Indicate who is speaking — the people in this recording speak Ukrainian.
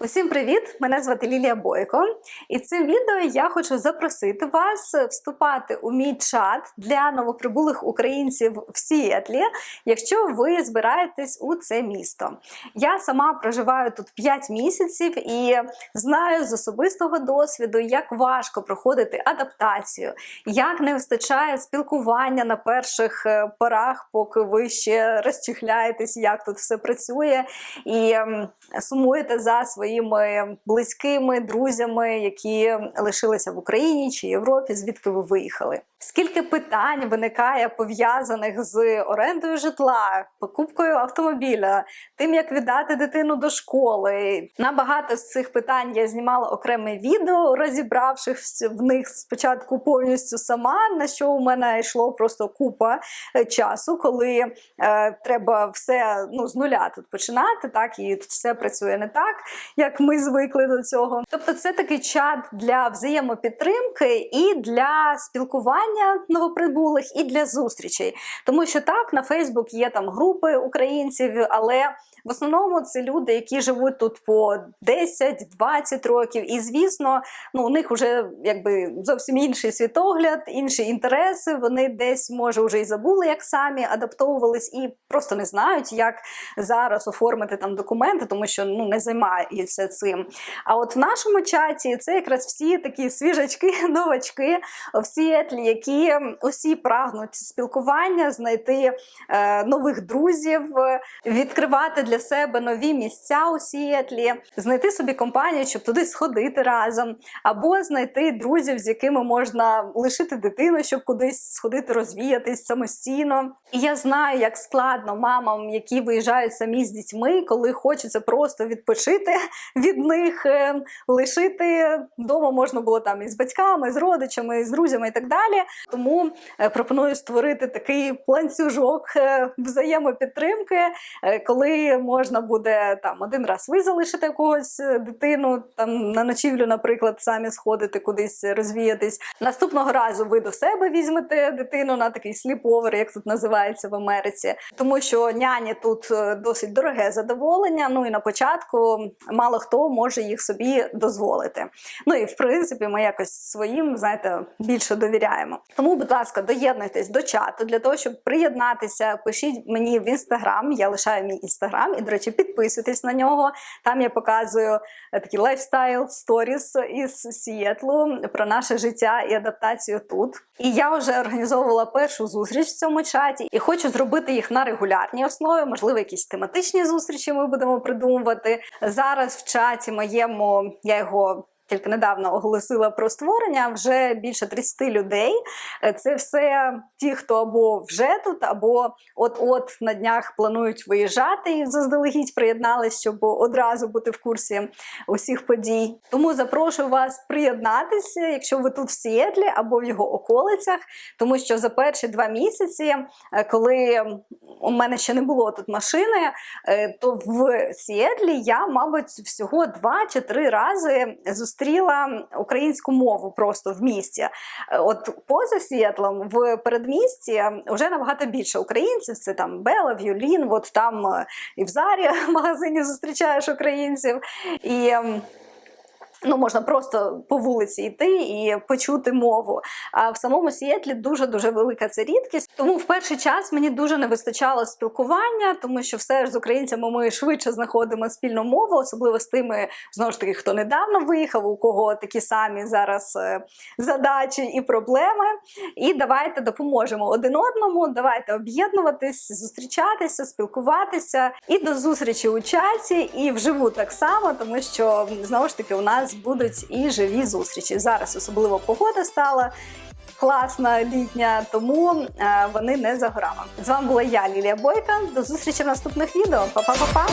Speaker 1: Усім привіт! Мене звати Лілія Бойко, і цим відео я хочу запросити вас вступати у мій чат для новоприбулих українців в Сіетлі, якщо ви збираєтесь у це місто. Я сама проживаю тут 5 місяців і знаю з особистого досвіду, як важко проходити адаптацію, як не вистачає спілкування на перших е, порах, поки ви ще розчихляєтесь, як тут все працює, і сумуєте за своїми близькими друзями, які лишилися в Україні чи Європі, звідки ви виїхали. Скільки питань виникає пов'язаних з орендою житла, покупкою автомобіля, тим, як віддати дитину до школи. На багато з цих питань я знімала окреме відео, розібравшись в них спочатку повністю сама, на що у мене йшло просто купа е, часу, коли е, треба все ну, з нуля тут починати, так і все працює не так, як ми звикли до цього. Тобто, це такий чат для взаємопідтримки і для спілкування новоприбулих, і для зустрічей. Тому що так, на Фейсбук є там групи українців, але в основному це люди, які живуть тут по 10-20 років. І звісно, ну у них вже якби зовсім інший світогляд, інші інтереси. Вони десь може вже і забули, як самі адаптовувались, і просто не знають, як зараз оформити там документи, тому що ну не займаються цим. А от в нашому чаті це якраз всі такі свіжачки, новачки в Сіетлі, які усі прагнуть спілкування, знайти е, нових друзів, відкривати для себе нові місця у Сіетлі, знайти собі компанію, щоб туди сходити разом, або знайти друзів, з якими можна лишити дитину, щоб кудись сходити, розвіятись самостійно. І я знаю, як складно мамам, які виїжджають самі з дітьми, коли хочеться просто відпочити від них, е, лишити вдома можна було там і з батьками, і з родичами, і з друзями і так далі. Тому е, пропоную створити такий ланцюжок е, взаємопідтримки, коли можна буде там один раз ви залишите когось дитину там на ночівлю, наприклад, самі сходити кудись розвіятись. Наступного разу ви до себе візьмете дитину на такий сліповер, як тут називається в Америці, тому що няні тут досить дороге задоволення. Ну і на початку мало хто може їх собі дозволити. Ну і в принципі, ми якось своїм, знаєте, більше довіряємо. Тому, будь ласка, доєднуйтесь до чату для того, щоб приєднатися. Пишіть мені в інстаграм. Я лишаю мій інстаграм, і, до речі, підписуйтесь на нього. Там я показую е, такі лайфстайл сторіс із Сієтлу про наше життя і адаптацію тут. І я вже організовувала першу зустріч в цьому чаті і хочу зробити їх на регулярній основі. Можливо, якісь тематичні зустрічі ми будемо придумувати зараз. В чаті моєму я його тільки недавно оголосила про створення вже більше 30 людей. Е, це все ті, хто або вже тут, або от-от на днях планують виїжджати і заздалегідь приєднались, щоб одразу бути в курсі усіх подій. Тому запрошую вас приєднатися, якщо ви тут в Сіетлі або в його околицях, тому що за перші два місяці, е, коли у мене ще не було тут машини, е, то в Сіетлі я, мабуть, всього два чи три рази зустріла українську мову просто в місті. Е, от поза Сіетлом, в передмісті вже набагато більше українців. Це там Бела, В'юлін, от там е, і в Зарі в магазині зустрічаєш українців. І Ну, можна просто по вулиці йти і почути мову. А в самому Сіетлі дуже дуже велика це рідкість. Тому в перший час мені дуже не вистачало спілкування, тому що все ж з українцями ми швидше знаходимо спільну мову, особливо з тими, знову ж таки, хто недавно виїхав, у кого такі самі зараз е, задачі і проблеми. І давайте допоможемо один одному. Давайте об'єднуватись, зустрічатися, спілкуватися і до зустрічі у чаті, і вживу так само, тому що знову ж таки у будуть і живі зустрічі. Зараз особливо погода стала. Класна літня, тому е, вони не за горами. З вами була я, Лілія Бойка. До зустрічі в наступних відео. Па-па-па-па!